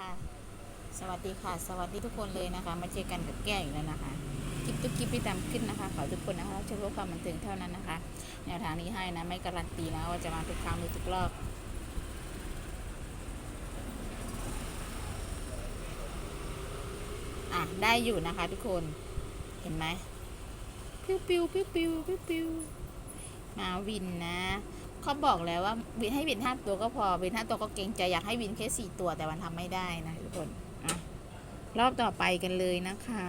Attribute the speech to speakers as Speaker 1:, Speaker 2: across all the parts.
Speaker 1: ค่ะสวัสดีค่ะ สวัสดีทุกคนเลยนะคะ มาเจอกันกับแก้อีกแล้วนะคะ คลิปทุกคลิปที่ตามขึ้นนะคะ ขอทุกคนนะคะเฉพาะความบันเทิงเท่านั้นนะคะ แนวทางนี้ให้นะ ไม่การันตีนะว่าจะมาทุกครั้งหรือทุกรอบ อะ ได้อยู่นะคะทุกคน เห็นไหม ปิ้วปิ้วปิ้วปิ้วปิ้วปิ้วมาวินนะ เขาบอกแล้วว่าวินให้วินห้าตัวก็พอวินห้าตัวก็เก่งใจอยากให้วินแค่สี่ตัวแต่มันทำไม่ได้นะทุกคนอะรอบต่อไปกันเลยนะคะ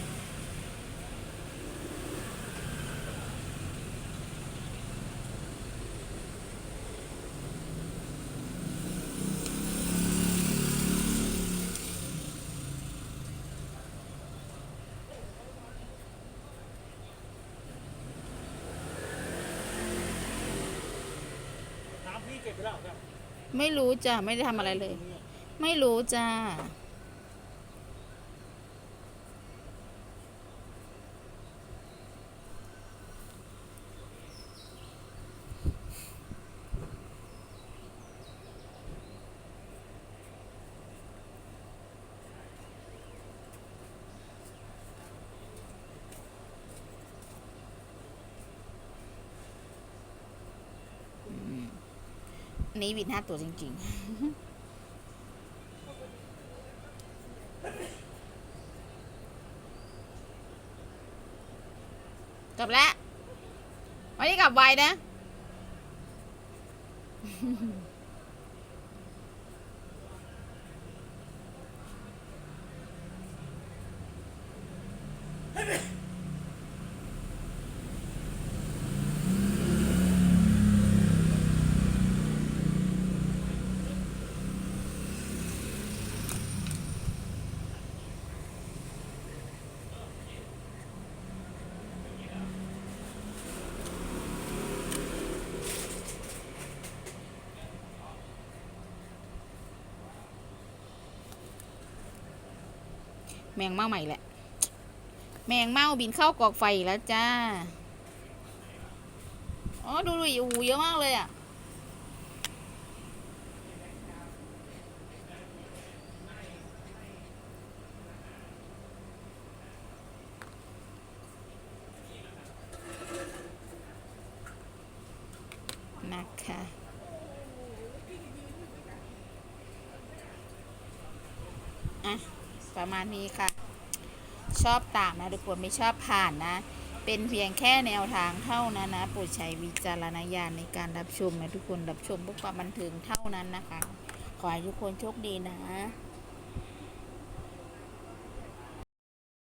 Speaker 1: เก็
Speaker 2: บไปแล้วครับ
Speaker 1: ไม่รู้จ้ะไม่ได้ทำอะไรเลย ไม่รู้จ้า นี้วินห้าตัวจริงๆกลับแล้ววันนี้กลับไวนะแมงเม่าใหม่แหละ แมงเม่าบินเข้ากอกไฟแล้วจ้า อ๋อ ดูดิโอ้โหเยอะมากเลยอะ นะคะอะ ประมาณนี้ค่ะ ชอบตามนะทุกคนไม่ชอบผ่านนะ เป็นเพียงแค่แนวทางเท่านั้นนะโปรดใช้วิจารณญาณในการรับชมนะทุกคนรับชมเพื่อความบันเทิงเท่านั้นนะคะ ขอให้ทุกคนโชคดีนะ